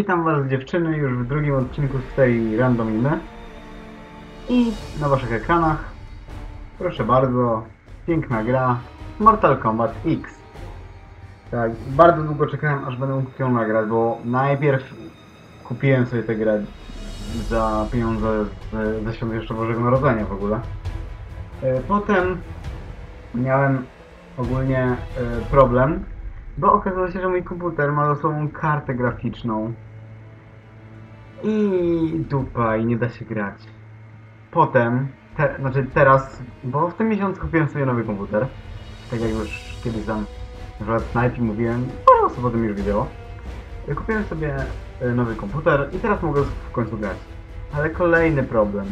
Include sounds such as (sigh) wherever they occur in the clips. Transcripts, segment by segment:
Witam Was dziewczyny już w drugim odcinku z tej randominy. I na Waszych ekranach, proszę bardzo, piękna gra Mortal Kombat X. Tak, bardzo długo czekałem aż będę mógł ją nagrać, bo najpierw kupiłem sobie tę grę za pieniądze z, ze świąt jeszcze Bożego Narodzenia w ogóle. E, Potem miałem ogólnie e, problem, bo okazało się, że mój komputer ma za sobą kartę graficzną. I dupa, i nie da się grać. Potem, te, znaczy teraz, bo w tym miesiącu kupiłem sobie nowy komputer. Tak jak już kiedyś tam w Snipe mówiłem, parę osób o tym już wiedziało. Kupiłem sobie e, nowy komputer i teraz mogę w końcu grać. Ale kolejny problem.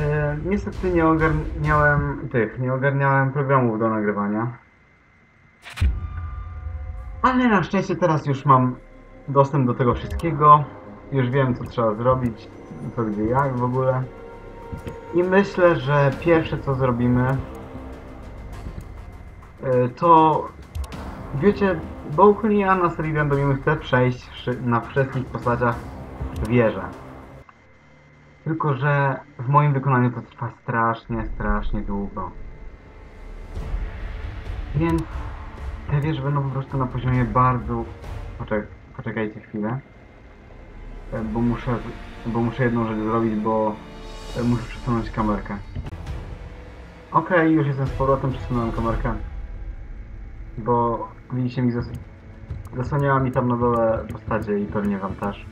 E, niestety nie ogarniałem tych, nie ogarniałem programów do nagrywania. Ale na szczęście teraz już mam dostęp do tego wszystkiego. Już wiem co trzeba zrobić, co gdzie jak w ogóle. I myślę, że pierwsze co zrobimy e, to wiecie, bo ogólnie ja na serii randomimy chcę przejść na wszystkich postaciach wieżę. Tylko, że w moim wykonaniu to trwa strasznie, strasznie długo. Więc te wieże będą po prostu na poziomie bardzo... Poczek poczekajcie chwilę. Bo muszę, bo muszę jedną rzecz zrobić, bo e, muszę przesunąć kamerkę. Okej, już jestem z powrotem, przesunąłem kamerkę. Bo widzicie mi zas zasłaniała mi tam na dole postacie i pewnie wam też.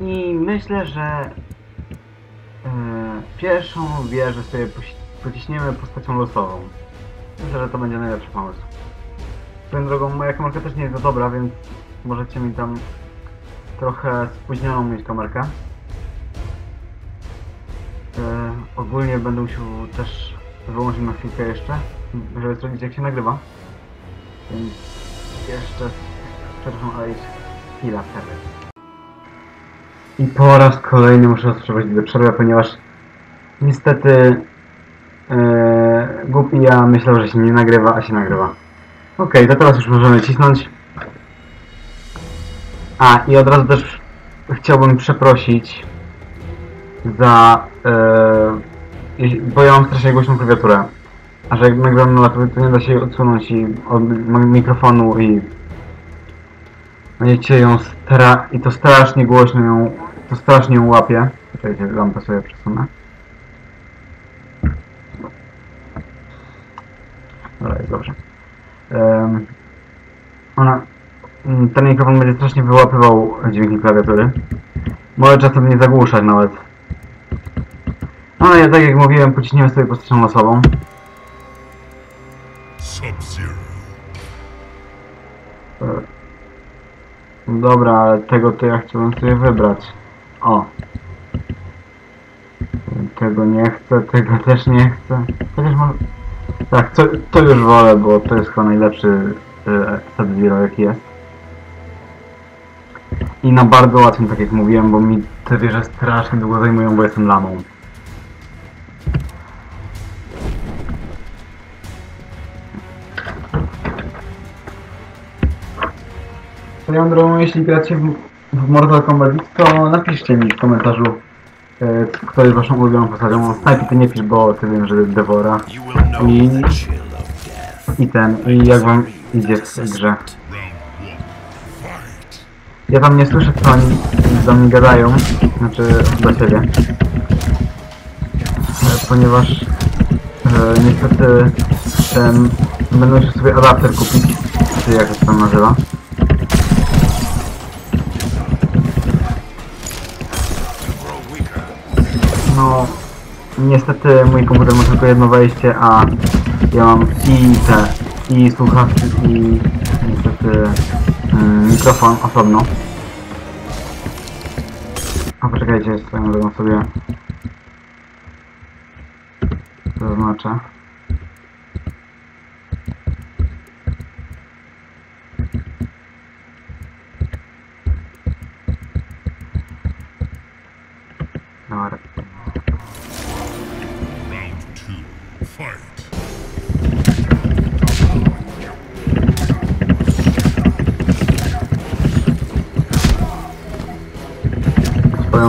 I myślę, że e, pierwszą wieżę sobie pociśniemy postacią losową. Myślę, że to będzie najlepszy pomysł. Swoją drogą, moja kamerka też nie jest za dobra, więc możecie mi tam trochę spóźnioną mieć kamerkę. E, ogólnie będę musiał też wyłączyć na chwilkę jeszcze, żeby sprawdzić jak się nagrywa. Więc jeszcze, przepraszam, ale jeszcze chwila przerwy. I po raz kolejny muszę rozpocząć do przerwy, ponieważ niestety e, głupi ja myślał, że się nie nagrywa, a się nagrywa. Okej, to teraz już możemy cisnąć. A, i od razu też chciałbym przeprosić za... E, bo ja mam strasznie głośną klawiaturę. A że jak nagrywam na laptopie, to nie da się jej odsunąć i od mi- mikrofonu i... Będziecie ją stra... i to strasznie głośno ją... to strasznie ją łapie. Czekajcie, lampę sobie przesunę. Dobra, jest dobrze. Em, ona, ten mikrofon będzie strasznie wyłapywał dźwięki klawiatury. Może czasem nie zagłuszać nawet. No ale tak jak mówiłem, pociśniemy sobie postacią losową. Dobra, ale tego to ja chciałbym sobie wybrać. O. Tego nie chcę, tego też nie chcę. Chociaż może... Tak, to, to już wolę, bo to jest chyba najlepszy e, Sub-Zero jaki jest. I na bardzo łatwym, tak jak mówiłem, bo mi te wieże strasznie długo zajmują, bo jestem lamą. Swoją drogą, jeśli gracie w, w Mortal Kombat to napiszcie mi w komentarzu, e, kto jest waszą ulubioną postacią. Snajpy ty nie pisz, bo ty wiem, że Devora. I. I ten, i jak wam idzie w grze. Ja tam nie słyszę, co oni do mnie gadają, znaczy do siebie. E, Ponieważ e, niestety ten, będę musiał sobie adapter kupić, czy jak to tam nazywa. No, niestety mój komputer ma tylko jedno wejście, a ja mam i te, i słuchawki, i niestety mikrofon osobno. A poczekajcie, drogą sobie zaznaczę.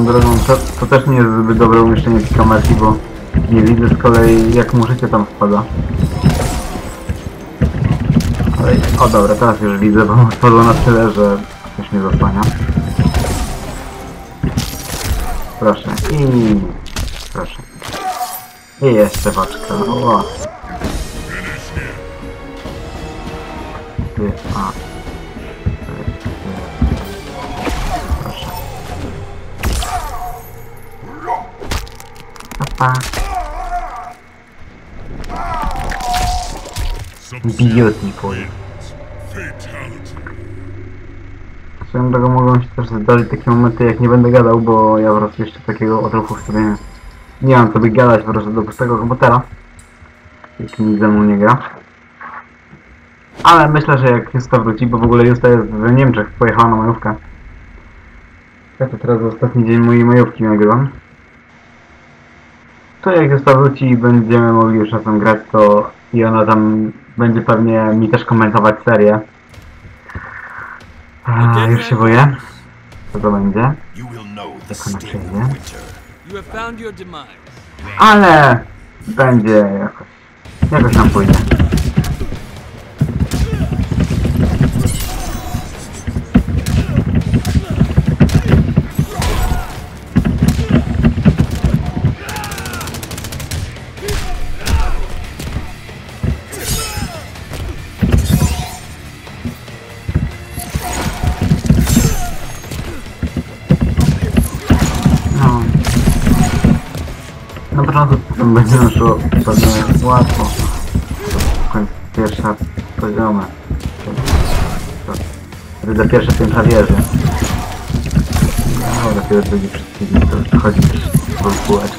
Drogą to, to też nie jest zbyt dobre umieszczenie tej kamerki, bo nie widzę z kolei jak mu życie tam spada. Ale, o dobra, teraz już widzę, bo (laughs) spadło na tyle, że coś mnie zasłania. Proszę. I proszę. I jeszcze paczka. O. A. Beautiful. Swoją drogą mogą się też zdarzyć takie momenty, jak nie będę gadał, bo ja po prostu jeszcze takiego odruchu sobie nie, nie mam co by gadać po prostu do pustego komputera. Jak nic ze mną nie gra. Ale myślę, że jak Justa wróci, bo w ogóle Justa jest w Niemczech, pojechała na majówkę. Ja to teraz ostatni dzień mojej majówki nagrywam. To jak Justa wróci i będziemy mogli już razem grać, to i ona tam będzie pewnie mi też komentować serię. A, już się boję. Co to będzie? Na. Ale będzie jakoś. Jakoś nam pójdzie. Na początku to będzie szło pewnie łatwo. Pierwsza poziomy. Za pierwsze piętra wieży. No, dopiero drugi przeciwnik to chodzi po kółeczki.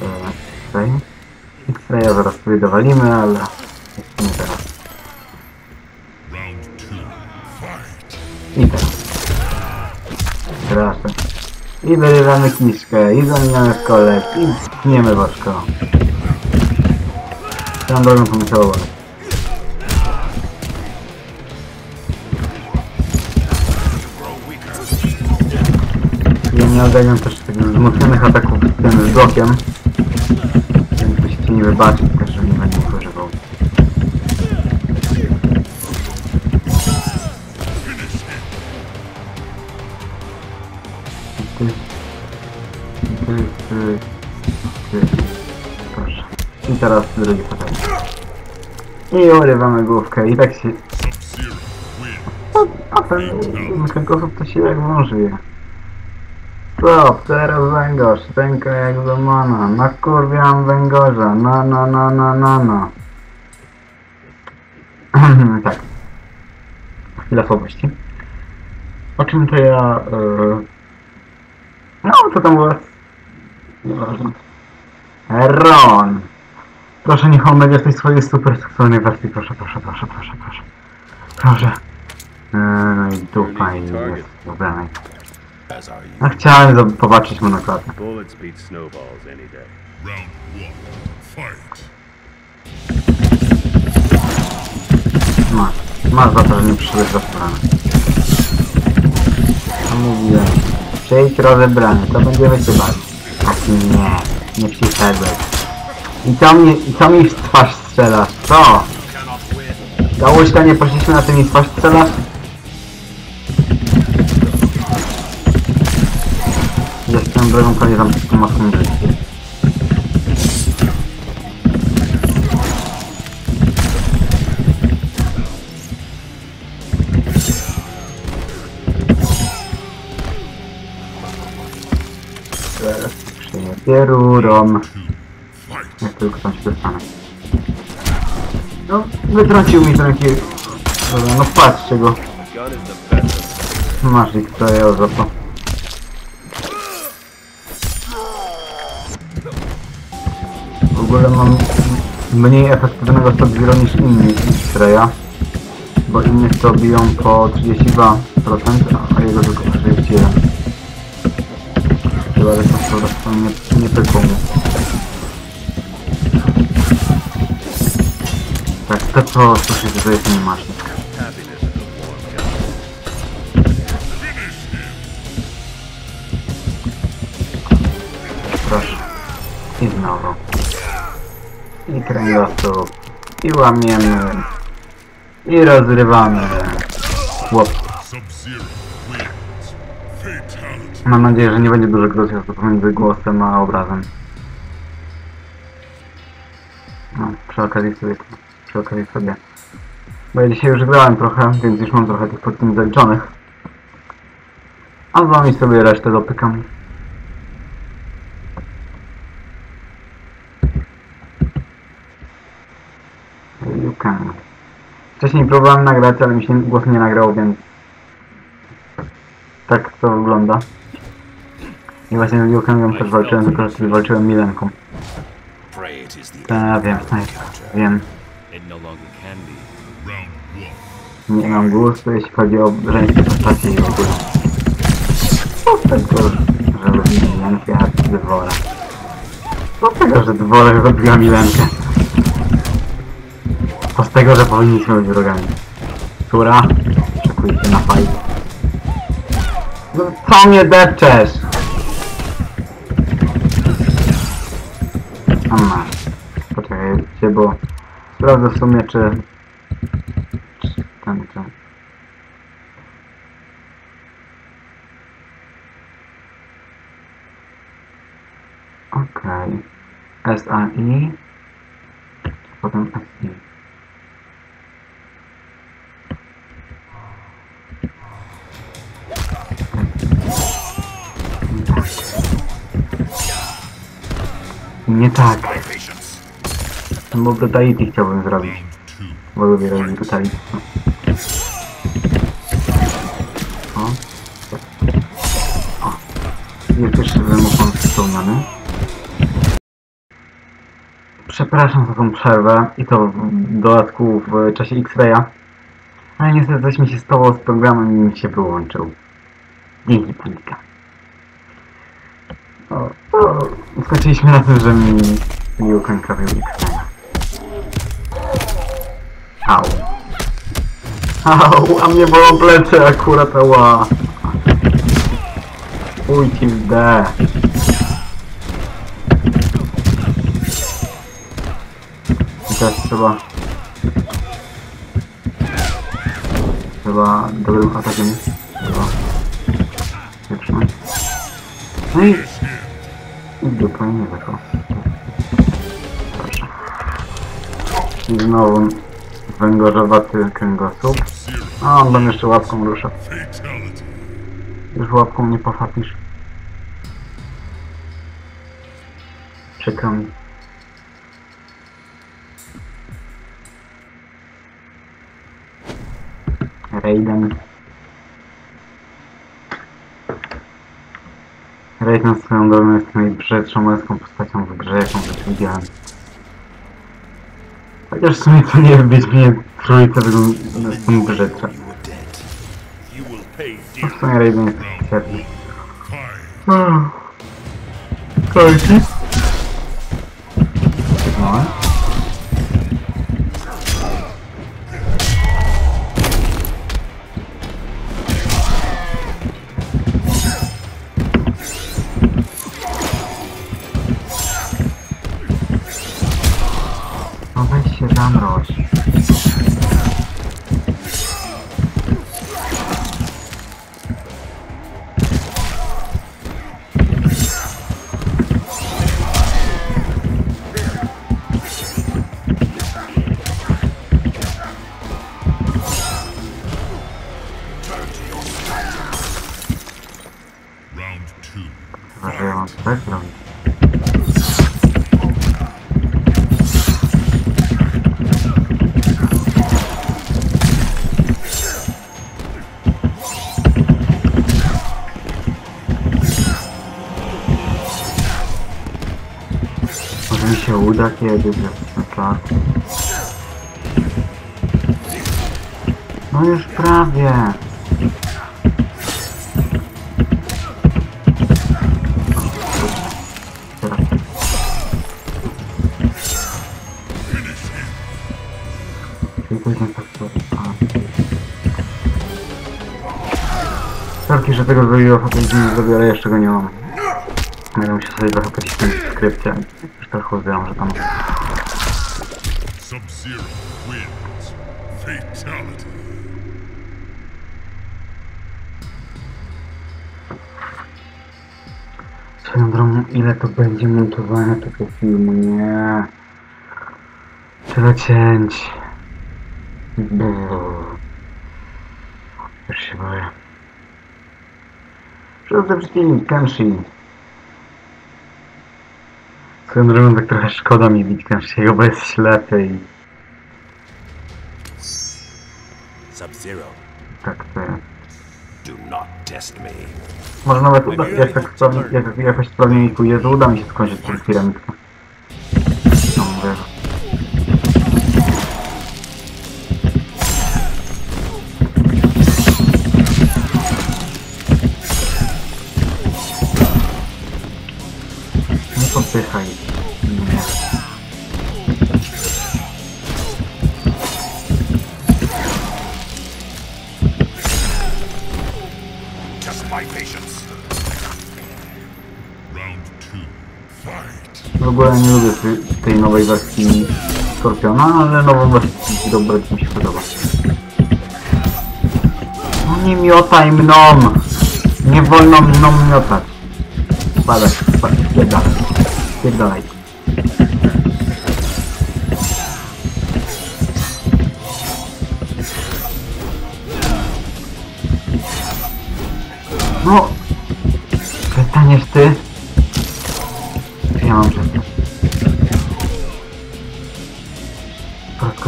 Dobra, tutaj. X-raya zaraz sobie dowalimy, ale I wyrywamy kiszkę, i zamieniamy w kolec, i tniemy boczko. Tam drogą weaker. Ja nie ogarniam też tych wzmocnionych ataków tym z blokiem. Więc musicie mi wybaczyć teraz drugi fotel. I urywamy główkę i tak się... No, a ten kręgosłup to się jak wążyje. Stop, teraz węgorz, ręka jak złamana, nakurwiam węgorza, no, no, no, no, no, no. tak. Chwila słabości. O czym to ja... Yy... No, co tam? Nieważne. Ron! Proszę, niech on będzie w tej swojej super seksualnej wersji, proszę, proszę, proszę, proszę, proszę. Proszę. Eee, No i dupa i jest you. No chciałem zob- popatrzeć mu na klatę. Bullets beat snowballs any day. Round one. Fight. Masz. Masz za to, że nie przyszedłeś rozebrany. A mówiłem. Przyjdź rozebrany, to będziemy się bawić. Taki nie. Nie przyszedłeś. I co mi, co mi w twarz strzelasz? Co? Gałuśka nie poszliśmy na tym i twarz strzelasz? Jestem drogą pewnie tam z tym życiem. Teraz przyjmie rurą. Jak tylko tam się dostanę. No, wytrącił mi ręki. Dobra, no patrzcie go. Masz ich to ja za to. W ogóle mam mniej efektywnego Sub-Zero niż inni X-Raya. Bo innych to biją po 32%, a jego tylko po 41%. Chyba że to nie, nie pykło mu. To co słyszycie, to jest gun. Proszę. I znowu. I kręgosłup. I łamiemy. I rozrywamy. Chłop. Sub-Zero wins. Fatality. Mam nadzieję, że nie będzie dużo grozjazdu pomiędzy głosem a obrazem. No, przy okazji sobie, przy okazji sobie. Bo ja dzisiaj już grałem trochę, więc już mam trochę tych podcinów zaliczonych. A z wami sobie resztę dopykam. You can. Wcześniej próbowałem nagrać, ale mi się głos nie nagrał, więc tak to wygląda. I właśnie z Liukangiem też walczyłem, tylko walczyłem Milenką. The Tak, wiem, tak, wiem. It no longer can be. Round one. Nie mam gustu, jeśli chodzi o żeńskie postacie i w ogóle. Co z tego, że lubi Milenkę, a Dwora? Co z tego, że Dworek zabiła Milenkę? Co z tego, że powinniśmy być wrogami? Tura, szykuj się na fight. No co mnie depczesz? A masz. Poczekajcie, bo sprawdzę w sumie, czy... czy ten, czy... Okej. SAI. Potem SI. Nie tak. Bo Brutality chciałbym zrobić. Bo lubię robić Brutality. O. O. Jest pierwszy wymóg spełniony. Przepraszam za tą przerwę i to w dodatku w czasie X-Raya. Ale niestety coś mi się stało z programem i mi się wyłączył. Dzięki panika. O, to skończyliśmy na tym, że mi Kang trafił X-Raya. Au. Au, a mnie bolą plecy akurat, ała. Uj ci D. I teraz trzeba... Trzeba dobrym atakiem. Trzeba... Wytrzymać. No i... Nie wyszło. Proszę. I znowu węgorzowaty kręgosłup. A on tam jeszcze łapką rusza. Już łapką nie pochapisz. Przykro mi. Raiden. Raiden swoją drogą jest najbrzydszą męską postacią w grze, jaką widziałem. Chociaż w sumie to nie w Wiedźminie trójce wygląda są brzydsze. You were dead. You will pay No dear. w sumie Raiden jest świetny. Five. Kończy? No. Się zamroź. Kiedyś, jak na czas. No już prawie. Sorki, że tego zrobiło w tej dzień zrobię, ale jeszcze go nie mam. Będę musiał sobie trochę pocisnąć w skrypcie. Już trochę wiem, że tam... Sub-Zero wins. Fatality. Swoją drogą, ile to będzie montowane tego filmu, nie. Tyle cięć. Brrr. Już się boję. Przede wszystkim Kenshi. Swoją drogą, tak trochę szkoda mi bić Kenshiego, bo jest ślepy i Sub-Zero, tak to jest. do not test me. Może nawet uda, jak tak sprawnie, jak jakoś sprawnie mi pójdzie, to uda mi się skończyć tę piramidkę. Skorpiona, ale nową wersję dobra mi się podoba. No nie miotaj mną! Nie wolno mną miotać. Spadaj, spadaj, spierdalaj. Spierdalaj. No! Przestaniesz ty?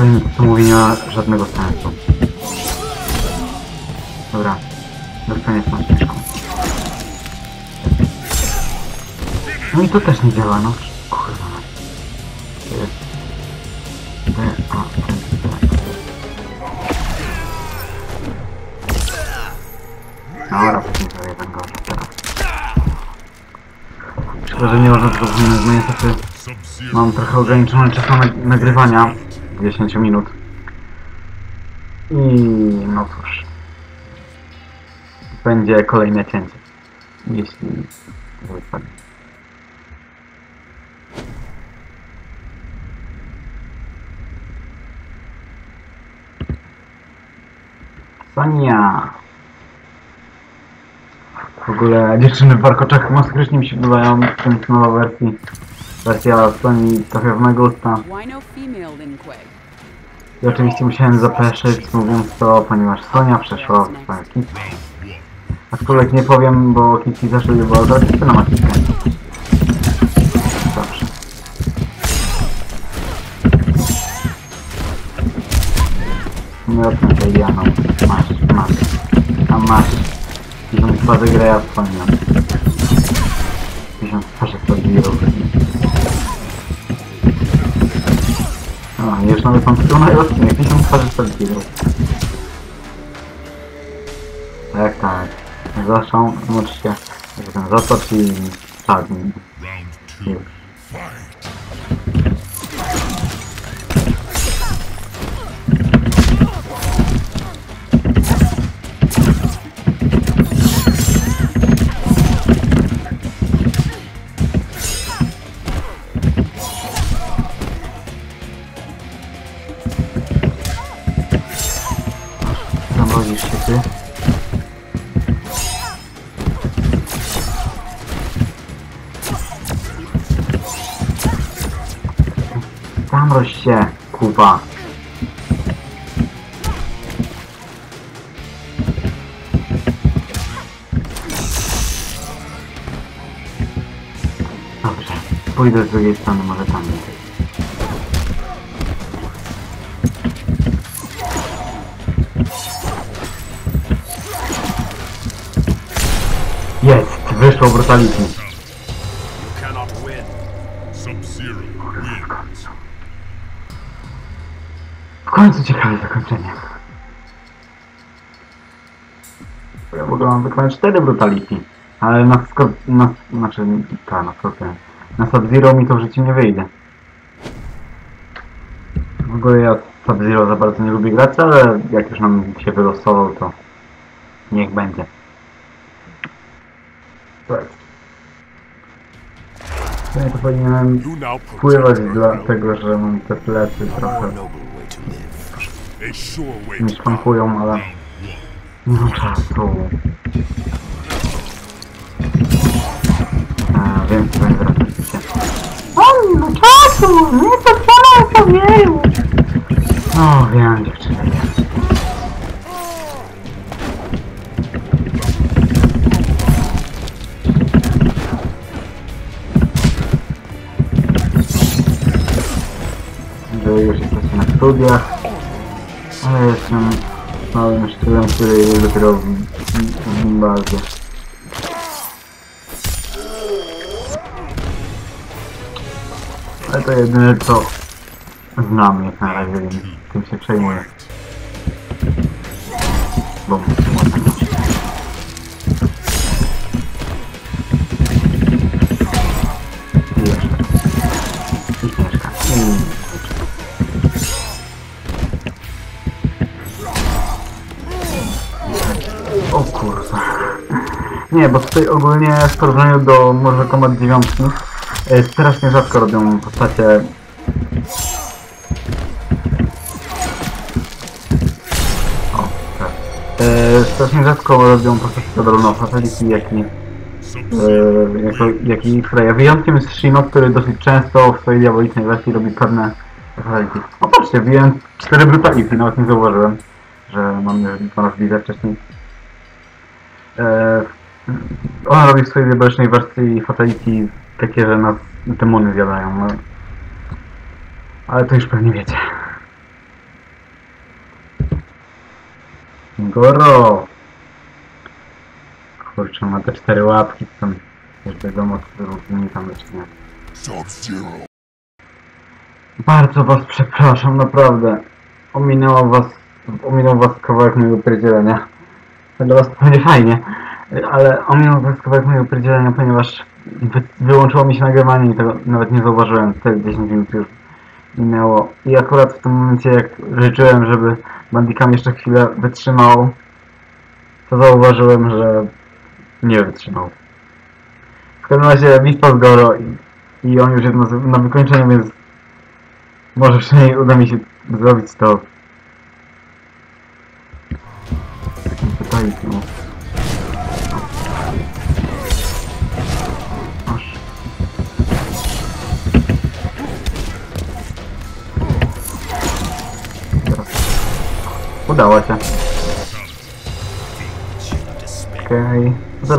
To co mówię nie ma żadnego sensu. Dobra. Dostaniesz tą śmieszką. No i to też nie działa, no. Kurwa. To jest... To jest... To. To. Dobra, sobie ten gorzej teraz. Szkoda, że nie można tego zmienić, no niestety mam trochę ograniczony czas na nag- nagrywania. 10 minut. I no cóż. Będzie kolejne cięcie. Jeśli wypadnie. Sania! W ogóle dziewczyny w warkoczach masakrycznie mi się podobają w tym nowej wersji. Wersja Sony trafia w mego usta. Why female Linquay? I oczywiście musiałem zapeszyć, mówiąc to, ponieważ Sonia przeszła w kitę. Aczkolwiek nie powiem, bo Kitty zawsze była za na kitkę. Zawsze. Nie odkręcaj Dianą. Masz, masz. A masz. Tysiąc twarzy greja wspomniał. Tysiąc twarzy podbijał. A, już mamy tam tytuł na odcinek. Tysiąc twarzy podbijał. Tak, tak. Zaszą, naucz się, że ten zatocz i czarny. Round two. Już. Zamroź się, kuba. Dobrze, pójdę z drugiej strony, może tam będzie. Jest, wyszło brutality. Wykonać 4 brutality, ale na skor... na... znaczy... ta, na skorpion. Na Sub-Zero mi to w życiu nie wyjdzie. W ogóle ja Sub-Zero za bardzo nie lubi grać, ale jak już nam się wylosował, to niech będzie. Tak. Ja to powinienem protect dlatego, że mam te plecy trochę mi szpampują, ale mam czasu. A, wiem, co będzie teraz myślicie. On nie ma czasu! Nie to samo powiedział! No, wiem, dziewczyny, wiem. że już jesteśmy na studiach, ale jestem małym szczurem, który jest dopiero gimbazie. Ale to jedyne co znam jak na razie, więc tym się przejmuję. Bo Nie, bo tutaj ogólnie w porównaniu do Mortal Kombat 9 e, strasznie rzadko robią postacie O, tak. E, strasznie rzadko robią postacie zarówno Fatality, jak i e, jako, jak i Freya. Wyjątkiem jest Shino, który dosyć często w swojej diabolicznej wersji robi pewne Fatality. O patrzcie, wbiłem 4 Brutality, nawet nie zauważyłem, że mam dwa razy widzę wcześniej. E, ona robi w swojej diabolicznej wersji Fatality takie, że nas demony zjadają. No. Ale to już pewnie wiecie. Goro! Kurczę, ma te cztery łapki, to tam już wiadomo, co różni tam nie. Sub-Zero. Bardzo was przepraszam, naprawdę. Ominęło was, ominął was kawałek mojego pierdzielenia. Dla was to pewnie fajnie, ale ominął was kawałek mojego pierdzielenia, ponieważ wy, wyłączyło mi się nagrywanie i tego nawet nie zauważyłem. Te 10 minut już minęło. I akurat w tym momencie, jak życzyłem, żeby Bandicam jeszcze chwilę wytrzymał, to zauważyłem, że nie wytrzymał. W każdym razie Wispa z Goro i, i on już jest na, na wykończeniu, więc może przynajmniej uda mi się zrobić to.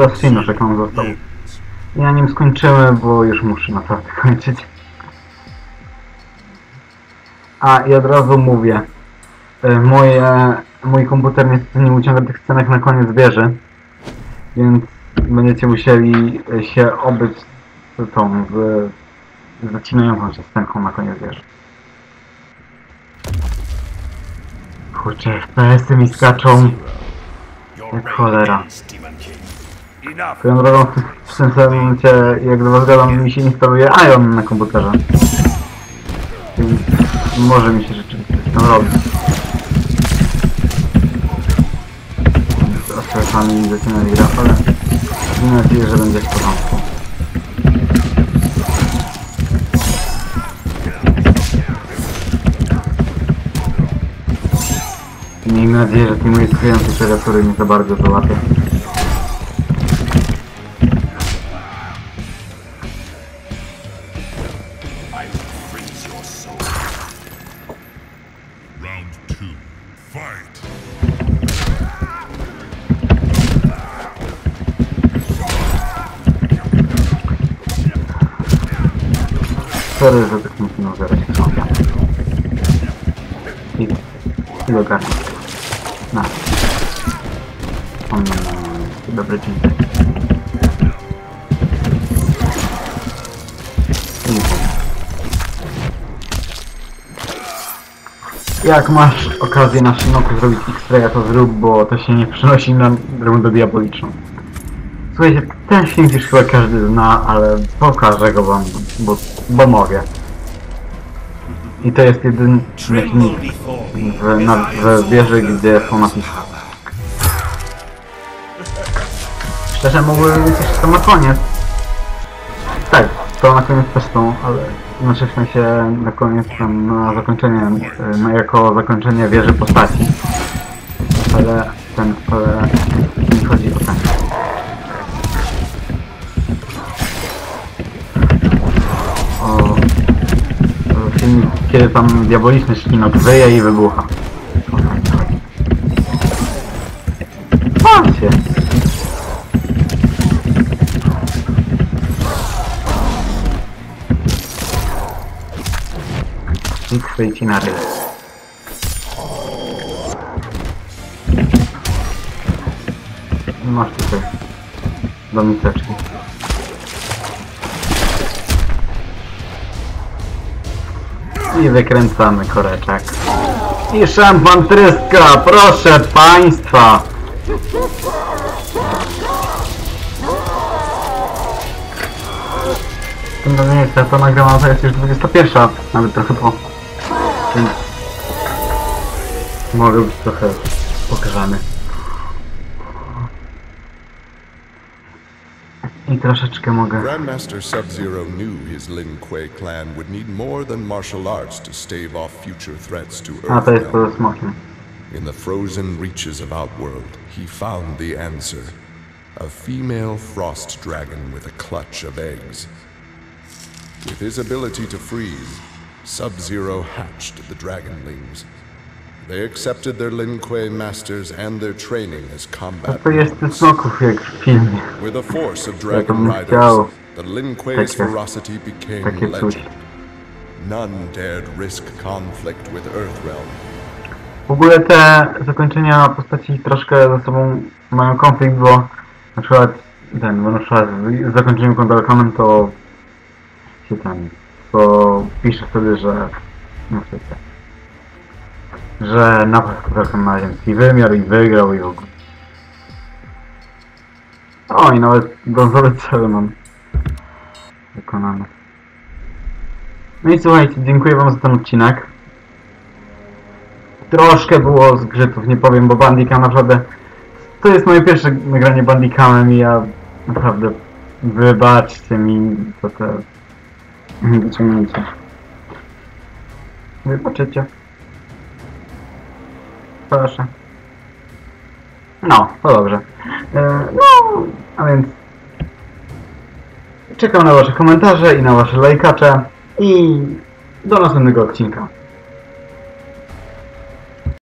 Okej. Zaraz Sinoszek nam został. Ja nim skończymy, bo już muszę naprawdę (laughs) kończyć. A i od razu mówię. y, Moje, mój komputer niestety nie uciąga tych scenek na koniec wieży. Więc będziecie musieli y, się obyć z tą, z, zacinającą się scenką na koniec wieży. Kurczę, FPS-y mi skaczą. Jak cholera. Swoją drogą w tym samym momencie, jak do was gadam, mi się instaluje Ion na komputerze. Więc może mi się rzeczywiście tam robi. Teraz czasami zaczynali grę, ale mam nadzieję, że będzie w porządku. Miejmy nadzieję, że tej mojej skryjącej klawiatury nie za bardzo załatwię. Sorry, że tak zaraz się trząsia. I, i go garnę. Na. On dobre dżinsy. I nie powiem. Jak masz okazję na Shinoku zrobić X-Raya, to zrób, bo to się nie przynosi na rundę diaboliczną. Słuchajcie, ten film już chyba każdy zna, ale pokażę go wam, bo, bo mogę. I to jest jedyny filmik w, na, w wieży, gdzie są napisy. Szczerze być jeszcze to na koniec. Tak, to na koniec też są, ale znaczy w sensie na koniec tam na zakończenie, na, jako zakończenie wieży postaci. Ale ten, ale nie chodzi o ten. Kiedy tam diaboliczny szkinok wyje i wybucha. Patrzcie! I chwyci na ryb. Masz tutaj do I wykręcamy koreczek. I szampan tryska, proszę państwa! To nie jest, ja to nagrałam, to jest już 21, nawet trochę po. Więc mogę być trochę pokażany. I troszeczkę mogę. Grandmaster Sub-Zero knew his Lin Kuei clan would need more than martial arts to stave off future threats to A to jest smokiem. In the frozen reaches of Outworld, he found the answer. A female frost dragon with a clutch of eggs. With his ability to freeze, Sub-Zero hatched the Dragonlings. They accepted their Lin Kuei masters and their training as combat to jest ten smoków jak w filmie. With a force of Dragon Riders, the Lin Kuei's ferocity became legend. None dared risk conflict with Earthrealm. W ogóle te zakończenia postaci troszkę ze sobą mają konflikt, bo na przykład ten, bo na przykład w zakończeniu Kondalkonem to się ten, to pisze wtedy, że no wiecie, że napad Kondalkon ma ziemski wymiar i wygrał i w ogóle. O i nawet brązowy cel mam wykonany. No i słuchajcie, dziękuję wam za ten odcinek. Troszkę było zgrzytów, nie powiem, bo Bandicam naprawdę... To jest moje pierwsze nagranie Bandicamem i ja naprawdę... Wybaczcie mi za te... wyciągnięcia. Wybaczycie. Proszę. No, to dobrze. E, no, a więc... Czekam na wasze komentarze i na wasze lajkacze i do następnego odcinka.